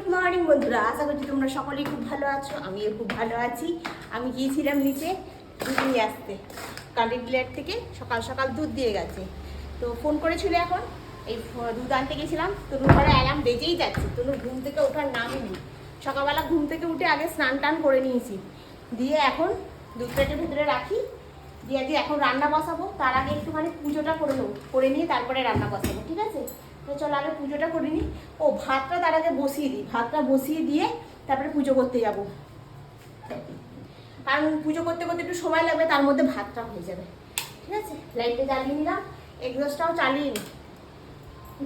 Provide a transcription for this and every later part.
Good morning বন্ধুরা। আশা করছি তোমরা সকলেই খুব ভালো আছো, আমিও খুব ভালো আছি। আমি গিয়েছিলাম নিচে দুধ নিয়ে আসতে। কান্ডি ডিলার থেকে সকাল সকাল দুধ দিয়ে গেছে। তো ফোন করেছিল এখন, এই দুধ আনতে গেছিলাম। তনুর ঘরে অ্যালার্ম বেজেই যাচ্ছে। তনুর ঘুম থেকে ওঠার নামই নেই। সকালবেলা ঘুম থেকে উঠে আগে স্নান টান করে নিয়েছি। দিয়ে এখন দুধ প্লেটের ভিতরে রাখি। দিয়ে আজকে এখন রান্না বসাবো। তার আগে একটুখানি পুজোটা করে নেব, করে নিয়ে তারপরে রান্না বসাবো, ঠিক আছে? তো চলো আগে পুজোটা করে নিই ও, ভাতটা তার আগে বসিয়ে দিই। ভাতটা বসিয়ে দিয়ে তারপরে পুজো করতে যাব। কারণ পুজো করতে করতে একটু সময় লাগবে, তার মধ্যে ভাতটা হয়ে যাবে। ঠিক আছে? লাইটটা জ্বালিয়ে নিলাম। এগজস্টটাও চালিয়ে নিই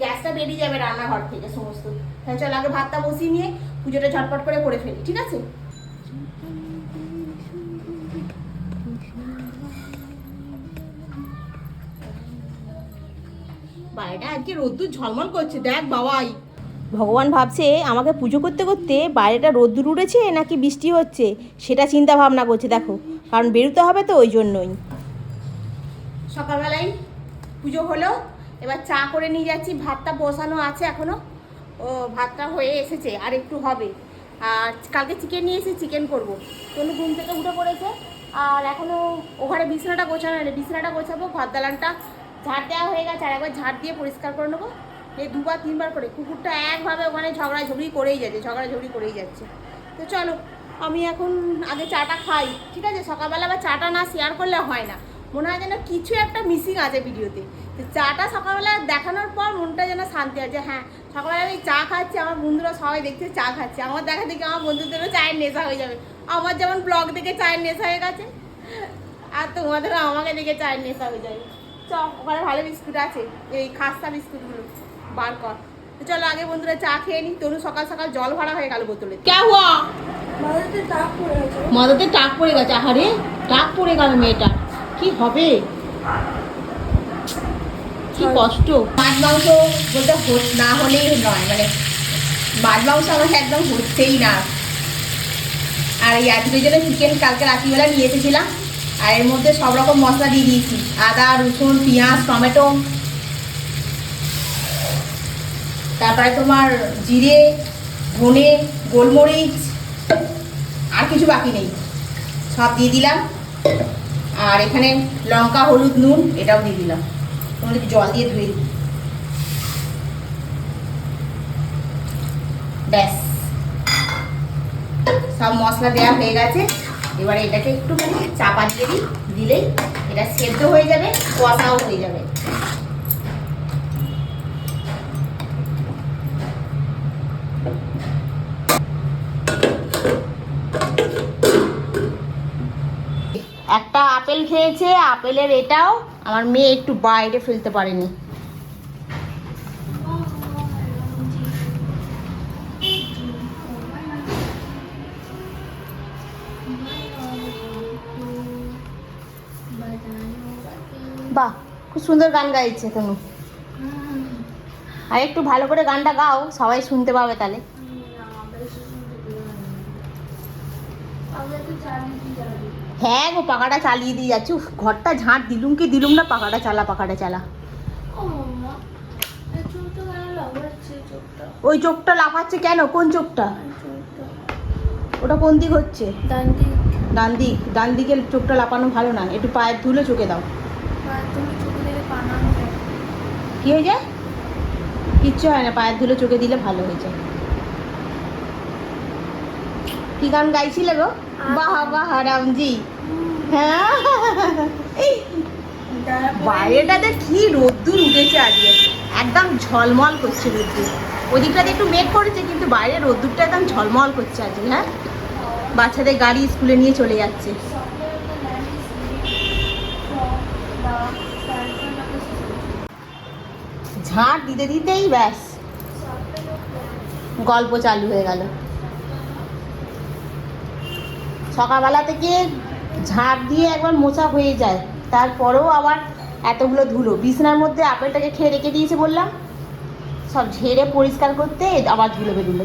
গ্যাসটা বেরিয়ে যাবে রান্নাঘর থেকে সমস্ত। তাহলে চলো আগে ভাতটা বসিয়ে নিয়ে পুজোটা ঝটপট করে করে ফেলি। ঠিক আছে? বাইরেটা আজকে রোদ্দুর ঝলমল করছে দেখ বাবাই। ভগবান ভাবছে আমাকে পুজো করতে করতে বাইরেটা রোদ্দুর উঠেছে নাকি বৃষ্টি হচ্ছে সেটা চিন্তা ভাবনা করছে দেখো। কারণ বেরোতে হবে তো ওই জন্যই। সকালবেলায় পুজো হলো এবার চা করে নিয়ে যাচ্ছি ভাতটা বসানো আছে এখনও। ও ভাতটা হয়ে এসেছে আর একটু হবে। আর কালকে চিকেন নিয়ে এসে চিকেন করব। তনু ঘুম থেকে উঠে পড়েছে আর এখনও ওখানে বিছানাটা গোছানো বিছানাটা গোছাবো ঘর দালানটা ঝাড় দেওয়া হয়ে গেছে, আর একবার ঝাড় দিয়ে পরিষ্কার করে নেব। এই দুবার, তিনবার করে। কুকুরটা একভাবে ওখানে ঝগড়া ঝগড়ি করেই যাচ্ছে ঝগড়া ঝগড়ি করেই যাচ্ছে। তো চলো, আমি এখন আগে চাটা খাই, ঠিক আছে? সকালবেলা আবার চাটা না শেয়ার করলে হয় না। মনে হয় যেন কিছু একটা মিসিং আছে ভিডিওতে। চাটা সকালবেলা দেখানোর পর মনটা যেন শান্তি আছে হ্যাঁ সকালবেলা আমি চা খাচ্ছি, আমার বন্ধুরা সবাই দেখছে, চা খাচ্ছে। আমার দেখা দেখে আমার বন্ধুদেরও চায়ের নেশা হয়ে যাবে। আমার যেমন ব্লগ দেখে চায়ের নেশা হয়ে গেছে, আর তোমাদেরও আমাকে দেখে চায়ের নেশা হয়ে যাবে। চ ওখানে ভালো বিস্কুট আছে। এই খাস্তা বিস্কুটগুলো বার কর। তো চলো আগে বন্ধুরা চা খেয়ে নি। তনু সকাল সকাল জল ভরা হয়ে গেল বোতলে। কে হুয়া? মাথাতে টাক পড়ে গেছে। আহারে টাক পড়ে গেল মেয়েটা কি হবে? কি কষ্ট? মাছ মাংস বলতে হো- না হলেই নয় মানে মাছ মাংস আমার একদম হচ্ছেই না। আর এই আজকের জন্য চিকেন কালকে রাত্রিবেলা নিয়ে এসেছিলাম। আর এর মধ্যে সব রকম মশলা দিয়ে দিয়েছি। আদা, রসুন, পেঁয়াজ, টমেটো। তারপরে তোমার জিরে, ধনে, গোলমরিচ, আর কিছু বাকি নেই। সব দিয়ে দিলাম। আর এখানে লঙ্কা, হলুদ, নুন, এটাও দিয়ে দিলাম। তোমাদের জল দিয়ে ধুয়ে ব্যাস। সব মশলা দেওয়া হয়ে গেছে। এবারে এটাকে একটুখানি চাপা দিয়ে দিই, দিলেই এটা সেদ্ধ হয়ে যাবে, কষাও হয়ে যাবে। একটা আপেল খেয়েছে, আপেলের এটাও আমার মেয়ে একটু বাইরে ফেলতে পারেনি। খুব সুন্দর গান গাইছে তুমি। আর একটু ভালো করে গানটা গাও সবাই শুনতে পাবে তাহলে। হ্যাঁ গো পাখাটা চালিয়ে দিয়ে যাচ্ছি। ঘরটা ঝাঁট দিলুম কি দিলুম না পাখাটা চালা পাখাটা চালা। ওই চোখটা লাফাচ্ছে কেন? কোন চোখটা? ওটা কোন দিক হচ্ছে? ডান দিক। ডান দিকের চোখটা লাপানো ভালো না। একটু পায়ের ধুলে চোখে দাও। কি হয়ে যায়? কিচ্ছু হয় না, পায়ের ধুলো চোখে দিলে ভালো হয়ে যায়। কি গান গাইছিলে গো? বাহ বাহ, রামজি। হ্যাঁ? বাইরেটাতে কি রোদ্দুর উঠেছে আজকে একদম ঝলমল করছে রোদ্দুর। ওদিকটাতে একটু মেঘ করেছে, কিন্তু বাইরে রোদ্দুরটা একদম ঝলমল করছে আজকে হ্যাঁ? বাচ্চাদের গাড়ি স্কুলে নিয়ে চলে যাচ্ছে। ঝাঁট দিতে দিতেই ব্যাস। গল্প চালু হয়ে গেল। সকালবেলা থেকে ঝাঁট দিয়ে একবার মোচা হয়ে যায়। তারপরেও আবার এতগুলো ধুলো। বিছানার মধ্যে আপেলটাকে খেয়ে রেখে দিয়েছে বললাম। সব ঝেড়ে পরিষ্কার করতে আবার ধুলো বেরুলো।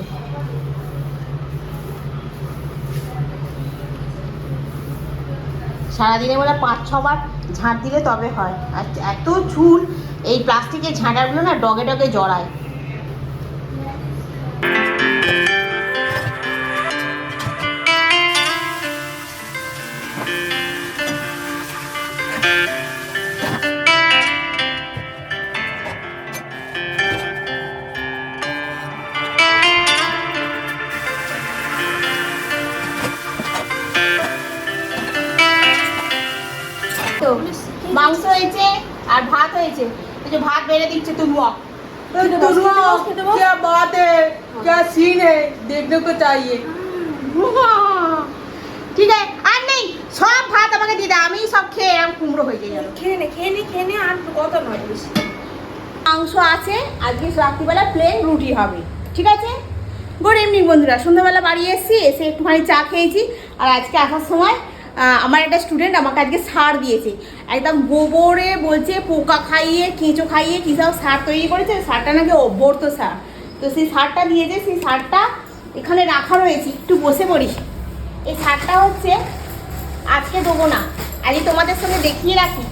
সারাদিনে বলে পাঁচ ছবার ঝাঁট দিলে তবে হয়। আর এত ঝুল এই প্লাস্টিকের ঝাঁটাগুলো না ডগে ডগে জড়ায়। মাংস হয়েছে আর ভাত হয়েছে। যে ভাত বেড়ে দিচ্ছে তুমি অফ হ্যাঁ। ঠিক আছে। আর নেই সব ভাত আমাকে সব খেয়ে হয়ে খেয়ে নে খেয়ে নে খেয়ে নে আর কত নয় মাংস আছে আজকে রাত্রিবেলা প্লেন রুটি হবে। ঠিক আছে? গুড ইভিনিং বন্ধুরা। সন্ধ্যাবেলা বাড়ি এসেছি এসে একটুখানি চা খেয়েছি। আর আজকে আসার সময় আমার একটা স্টুডেন্ট আমাকে আজকে সার দিয়েছে। একদম গোবরে বলছে পোকা খাইয়ে, কেঁচো খাইয়ে কী সব সার তৈরি করেছে সারটা নাকি অভ্যর্ত সার। তো সেই সারটা দিয়েছে, সেই সারটা এখানে রাখা রয়েছে, একটু বসে পড়ি এই সারটা হচ্ছে আজকে দেবো না আজকে তোমাদের সঙ্গে দেখিয়ে রাখি,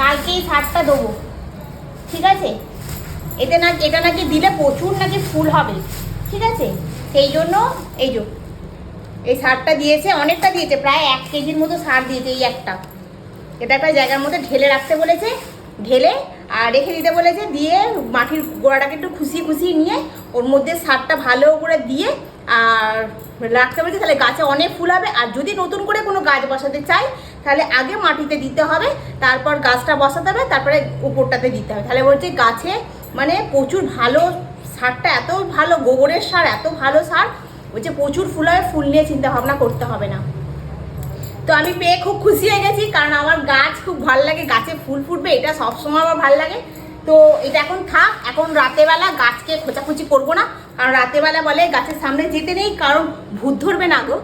কালকে এই সারটা দেবো। ঠিক আছে? এতে না এটা নাকি দিলে প্রচুর নাকি ফুল হবে। ঠিক আছে? সেই জন্য, এই যে এই সারটা দিয়েছে, অনেকটা দিয়েছে, প্রায় এক কেজির মতো সার দিয়েছে এই একটা। এটা একটা জায়গার মধ্যে ঢেলে রাখতে বলেছে, ঢেলে আর রেখে দিতে বলেছে, দিয়ে মাটির গোড়াটাকে একটু খুশি খুশি নিয়ে ওর মধ্যে সারটা ভালো করে দিয়ে আর রাখতে বলেছে, তাহলে গাছে অনেক ফুল হবে। আর যদি নতুন করে কোনো গাছ বসাতে চাই, তাহলে আগে মাটিতে দিতে হবে, তারপর গাছটা বসাতে হবে, তারপরে উপরটাতে দিতে হবে। তাহলে বলছে গাছে মানে প্রচুর ভালো সারটা, এত ভালো গোবরের সার, এত ভালো সার বলছে প্রচুর ফুল হবে ফুল নিয়ে চিন্তা ভাবনা করতে হবে না। তো আমি পেয়ে খুব খুশি হয়ে গেছি, কারণ আমার গাছ খুব ভালো লাগে, গাছে ফুল ফুটবে, এটা সবসময় আমার ভালো লাগে। তো এটা এখন থাক, এখন রাতেবেলা গাছকে খোঁচাখুচি করব না, কারণ রাতেবেলা বলে গাছের সামনে যেতে নেই, কারণ ভূত ধরবে না গো।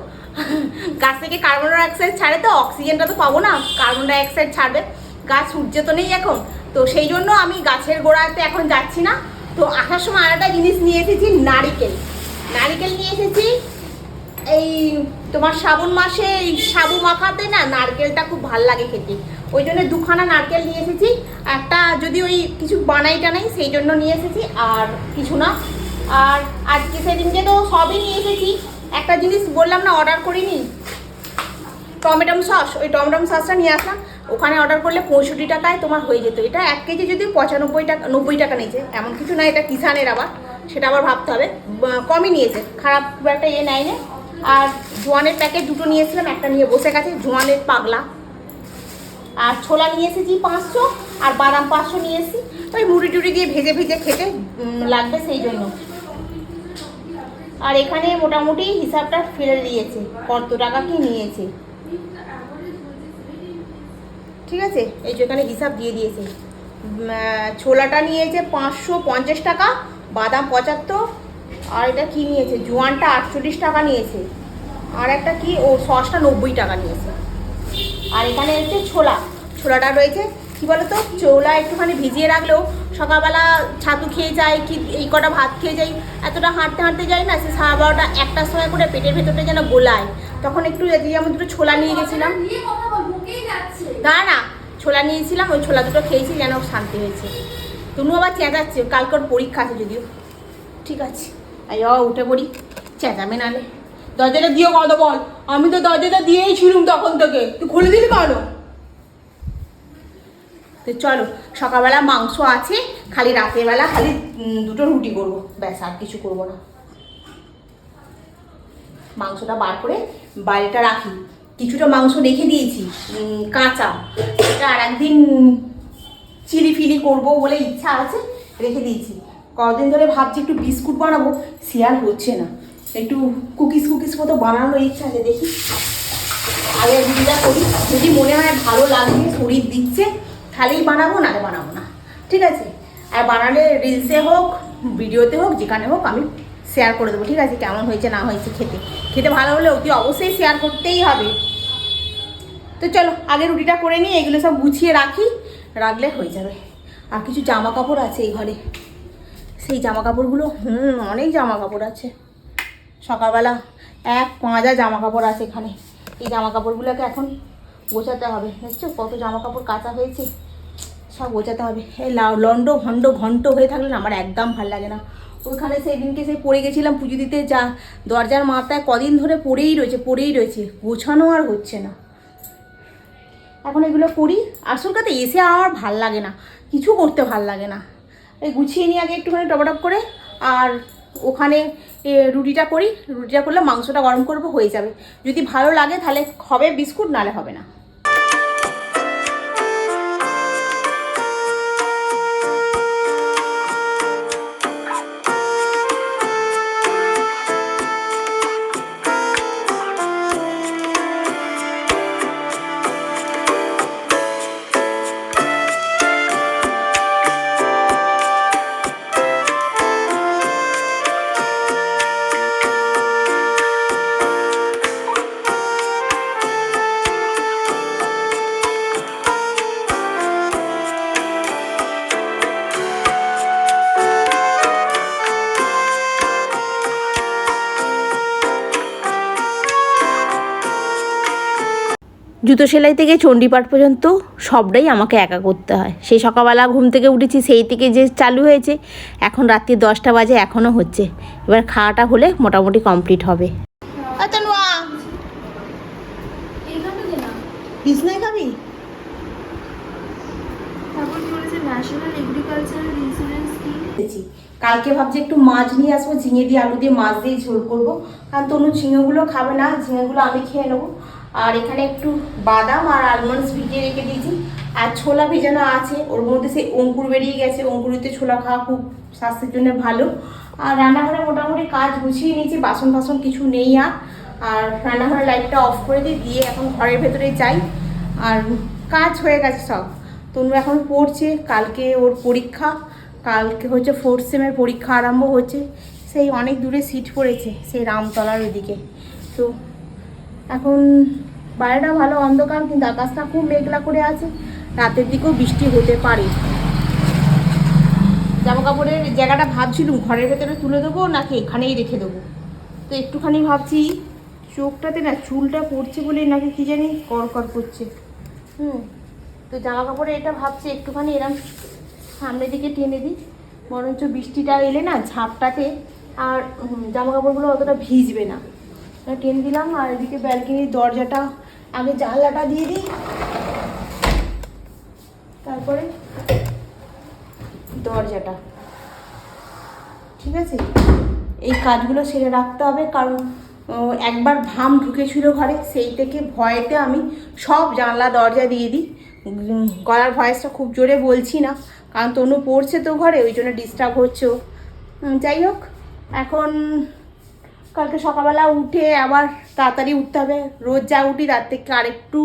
গাছ থেকে কার্বন ডাইঅক্সাইড ছাড়ে তো, অক্সিজেনটা তো পাবো না, কার্বন ডাইঅক্সাইড ছাড়বে, গাছ সূর্য তো নেই এখন। তো সেই জন্য আমি গাছের গোড়াতে এখন যাচ্ছি না। তো আসার সময় আর একটা জিনিস নিয়ে এসেছি, নারিকেল। নারিকেল নিয়ে এসেছি। এই তোমার শ্রাবণ মাসে এই সাবু মাখাতে না নারকেলটা খুব ভালো লাগে খেতে। ওই জন্য দুখানা নারকেল নিয়ে এসেছি। একটা যদি ওই কিছু বানাই টানাই, সেই জন্য নিয়ে এসেছি। আর কিছু না। আর আজকে সেদিনকে তো সবই নিয়ে এসেছি। একটা জিনিস বললাম না অর্ডার করিনি? টমেটম সস, ওই টমেটম সসটা নিয়ে আসলাম। ওখানে অর্ডার করলে পঁয়ষট্টি টাকায় তোমার হয়ে যেত। এটা এক কেজি যদি পঁচানব্বই টাকা, নব্বই টাকা নিয়েছে। এমন কিছু না, এটা কিষানের আবার। সেটা আবার ভাবতে হবে। কমই নিয়েছে। খারাপ খুব একটা ইয়ে নেয়নি। আর জোয়ানের প্যাকেট দুটো নিয়েছিলাম, একটা নিয়ে বসে গেছে। জোয়ানের পাগলা। আর ছোলা নিয়ে এসেছি পাঁচশো, আর বাদাম পাঁচশো নিয়ে এসেছি ওই মুড়ি টুড়ি দিয়ে ভেজে ভেজে খেতে লাগবে সেই জন্য। আর এখানে মোটামুটি হিসাবটা ফেলে দিয়েছে। কত টাকা কি নিয়েছে। ঠিক আছে? এই যে এখানে হিসাব দিয়ে দিয়েছে। ছোলাটা নিয়েছে পাঁচশো পঞ্চাশ টাকা বাদাম পঁচাত্তর আর এটা কি নিয়েছে? জোয়ানটা আটচল্লিশ টাকা নিয়েছে। আর একটা কি? ও সসটা নব্বই টাকা নিয়েছে। আর এখানে হচ্ছে ছোলা। ছোলাটা রয়েছে কি বলতো? ছোলা একটুখানি ভিজিয়ে রাখলেও সকালবেলা ছাতু খেয়ে যাই কি এই কটা ভাত খেয়ে যাই এতটা হাঁটতে হাঁটতে যাই না সে সাড়ে বারোটা একটার সময় করে পেটের ভেতরটা যেন গোলায়। তখন একটু যেমন দুটো ছোলা নিয়ে গেছিলাম। না না ছোলা নিয়েছিলাম ওই ছোলা দুটো খেয়েছি যেন শান্তি হয়েছে। তনু আবার চেঁচাচ্ছে কালকে ওর পরীক্ষা আছে যদিও। ঠিক আছে আই উঠে পড়ি। চেঁচাবে নালে। দরজাটা দিও কত বল। আমি তো দরজাটা দিয়েই ছিলুম তখন তোকে। তুই খুলে দিলি কেন তো চলো, সকালবেলা মাংস আছে, খালি রাতের বেলা খালি দুটো রুটি করব। ব্যাস, আর কিছু করব না। মাংসটা বার করে বাড়িটা রাখি। কিছুটা মাংস রেখে দিয়েছি কাঁচা। আর একদিন চিলি ফিলি করব বলে ইচ্ছা আছে, রেখে দিয়েছি। কদিন ধরে ভাবছি একটু বিস্কুট বানাবো শেয়ার হচ্ছে না। একটু কুকিজ কুকিজ মতো বানানোর ইচ্ছা আছে, দেখি। আগে দিদিটা করি, যদি মনে হয় ভালো লাগবে, শরীর দিচ্ছে, তাহলেই বানাবো, নাহলে বানাবো না। ঠিক আছে? আর বানালে রিলসে হোক, ভিডিওতে হোক, যেখানে হোক, আমি শেয়ার করে দেবো, ঠিক আছে? কেমন হয়েছে, না হয়েছে খেতে। খেতে ভালো হলে অতি অবশ্যই শেয়ার করতেই হবে। তো চলো, আগে রুটিটা করে নিই, এগুলো সব গুছিয়ে রাখি। রাখলে হয়ে যাবে। আর কিছু জামা কাপড় আছে এই ঘরে। সেই জামা কাপড়গুলো হুম, অনেক জামা কাপড় আছে। সকালবেলা এক পাঁজা জামা কাপড় আছে এখানে। এই জামা কাপড়গুলোকে এখন গোছাতে হবে। দেখছ কত জামা কাপড় কাঁচা হয়েছে? সব গোছাতে হবে। এই লন্ড ভণ্ড ঘন্ট হয়ে থাকলে না আমার একদম ভালো লাগে না। ওইখানে সেই দিনকে সেই পড়ে গেছিলাম পুজো দিতে, যা দরজার মাথায় কদিন ধরে পড়েই রয়েছে পড়েই রয়েছে। গোছানো আর হচ্ছে না। এখন এগুলো করি। আসল কথা এসে আমার ভালো লাগে না। কিছু করতে ভালো লাগে না। এই গুছিয়ে নিয়ে আগে একটুখানি টপটপ করে আর ওখানে রুটিটা করি। রুটিটা করলে মাংসটা গরম করব, হয়ে যাবে। যদি ভালো লাগে তাহলে হবে বিস্কুট, নালে হবে না। জুতো সেলাই থেকে চণ্ডীপাঠ পর্যন্ত সবটাই আমাকে একা করতে হয়। সেই সকালবেলা ঘুম থেকে উঠেছি সেই থেকে যে চালু হয়েছে এখন রাত্রি দশটা বাজে এখনও হচ্ছে। এবার খাওয়াটা হলে মোটামুটি কমপ্লিট হবে। বিছনায় খাবি। কালকে ভাবছি একটু মাছ নিয়ে আসব ঝিঙে দিয়ে আলু দিয়ে মাছ দিয়ে ঝোল করব। কারণ তনু ঝিঙেগুলো খাবে না ঝিঙেগুলো আমি খেয়ে নেব। আর এখানে একটু বাদাম আর আলমন্ডস ভিজিয়ে রেখে দিয়েছি। আর ছোলা ভেজানো আছে, ওর মধ্যে সেই অঙ্কুর বেরিয়ে গেছে। অঙ্কুরিতে ছোলা খাওয়া খুব স্বাস্থ্যের জন্য ভালো। আর রান্নাঘরে মোটামুটি কাজ গুছিয়ে নিয়েছি, বাসন ফাসন কিছু নেই আর। আর রান্নাঘরের লাইটটা অফ করে দিয়ে দিয়ে এখন ঘরের ভেতরে যাই। আর কাজ হয়ে গেছে সব। তনু এখন পড়ছে, কালকে ওর পরীক্ষা। কালকে হচ্ছে ফোর্থ সেমের পরীক্ষা আরম্ভ হচ্ছে। সেই অনেক দূরে সিট পড়েছে, সেই রামতলার ওইদিকে তো এখন বাইরেটা ভালো অন্ধকার, কিন্তু আকাশটা খুব মেঘলা করে আছে। রাতের দিকেও বৃষ্টি হতে পারে। জামা কাপড়ের জায়গাটা ভাবছিলুম, ঘরের ভেতরে তুলে দেবো নাকি এখানেই রেখে দেবো? তো একটুখানি ভাবছি, চোখটাতে না চুলটা পড়ছে বলে নাকি কি জানি কর কর করছে। হুম, তো জামা কাপড়ে এটা ভাবছি একটুখানি এরম সামনের দিকে টেনে দিই। বরঞ্চ বৃষ্টিটা এলে না ঝাপটাতে আর জামা কাপড়গুলো অতটা ভিজবে না। টেনে দিলাম, আর এদিকে ব্যালকনির দরজাটা, আগে জানলাটা দিয়ে দিই। তারপরে দরজাটা। ঠিক আছে? এই কাজগুলো সেরে রাখতে হবে, কারণ একবার ভাম ঢুকেছিল ঘরে, সেই থেকে ভয়েতে আমি সব জানলা, দরজা দিয়ে দিই। গলার ভয়েসটা খুব জোরে বলছি না, কারণ তনু পড়ছে তো ঘরে, ওই জন্য ডিস্টার্ব হচ্ছে যাই হোক, এখন কালকে সকালবেলা উঠে আবার তাড়াতাড়ি উঠতে হবে। রোজ যা উঠি তার থেকে আরেকটু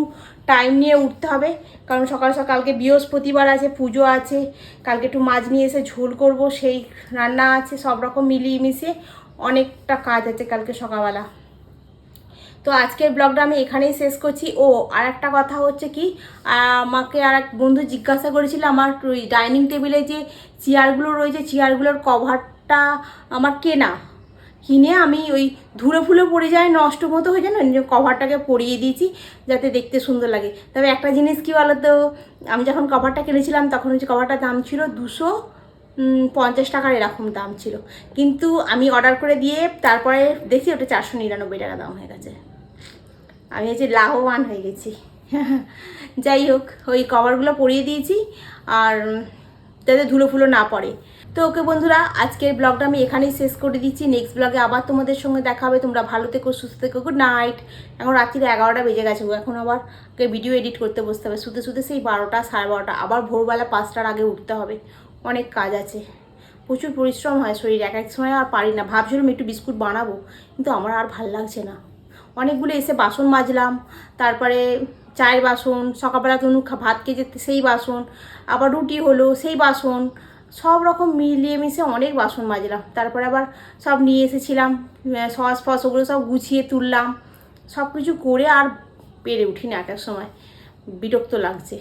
টাইম নিয়ে উঠতে হবে। কারণ সকাল সকালকে বৃহস্পতিবার আছে, পুজো আছে। কালকে একটু মাছ নিয়ে এসে ঝোল করব, সেই রান্না আছে, সব রকম মিলিয়ে মিশিয়ে অনেকটা কাজ আছে কালকে সকালবেলা। তো আজকের ব্লগটা আমি এখানেই শেষ করছি। ও আর একটা কথা হচ্ছে কি, আমাকে আর এক বন্ধু জিজ্ঞাসা করেছিল আমার ডাইনিং টেবিলে যে চেয়ারগুলো রয়েছে চেয়ারগুলোর কভারটা আমার কেনা। কিনে আমি ওই ধুলো ফুলে পড়ে যায় নষ্ট মতো হয়ে যায় না কভারটাকে পরিয়ে দিয়েছি যাতে দেখতে সুন্দর লাগে। তবে একটা জিনিস কি বলতো, আমি যখন কভারটা কিনেছিলাম তখন হচ্ছে কভারটার দাম ছিল দুশো পঞ্চাশ টাকার এরকম দাম ছিল। কিন্তু আমি অর্ডার করে দিয়ে তারপরে দেখি ওটা চারশো নিরানব্বই টাকা দাম হয়ে গেছে। আমি হচ্ছে লাভবান হয়ে গেছি। যাই হোক, ওই কভারগুলো পরিয়ে দিয়েছি আর যাতে ধুলো ফুলো না পড়ে। তো ওকে বন্ধুরা, আজকের ব্লগটা আমি এখানেই শেষ করে দিচ্ছি। নেক্সট ব্লগে আবার তোমাদের সঙ্গে দেখা হবে। তোমরা ভালো থেকো, সুস্থ থেকো গুড নাইট এখন রাত্রিরে এগারোটা বেজে গেছে। এখন আবার ওকে ভিডিও এডিট করতে বসতে হবে। শুতে শুতে সেই বারোটা, সাড়ে বারোটা, আবার ভোরবেলা পাঁচটার আগে উঠতে হবে। অনেক কাজ আছে। প্রচুর পরিশ্রম হয় শরীর। এক এক সময় আর পারি না। ভাবছিলাম একটু বিস্কুট বানাবো, কিন্তু আমার আর ভালো লাগছে না। অনেকগুলো এসে বাসন মাজলাম। তারপরে চায়ের বাসন, সকালবেলা তনু ভাত যেতে সেই বাসন, আবার রুটি হলো সেই বাসন। সব রকম মিলিয়ে মিশে অনেক বাসন মাজলাম। তারপরে আবার সব নিয়ে এসেছিলাম সস ফস ওগুলো সব গুছিয়ে তুললাম। সব কিছু করে আর পেরে উঠি না এক সময়। বিরক্ত লাগছে।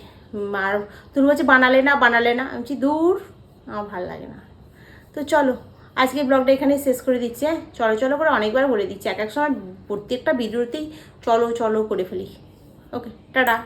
আর তুমি বলছে, বানালে না বানালে না। আমি দূর, আমার ভালো লাগে না। তো চলো, আজকে ব্লগটা এখানে শেষ করে দিচ্ছি হ্যাঁ? চলো চলো করে অনেকবার বলে দিচ্ছি। এক এক সময় প্রত্যেকটা ভিডিওতেই চলো চলো করে ফেলি। Okay, tata.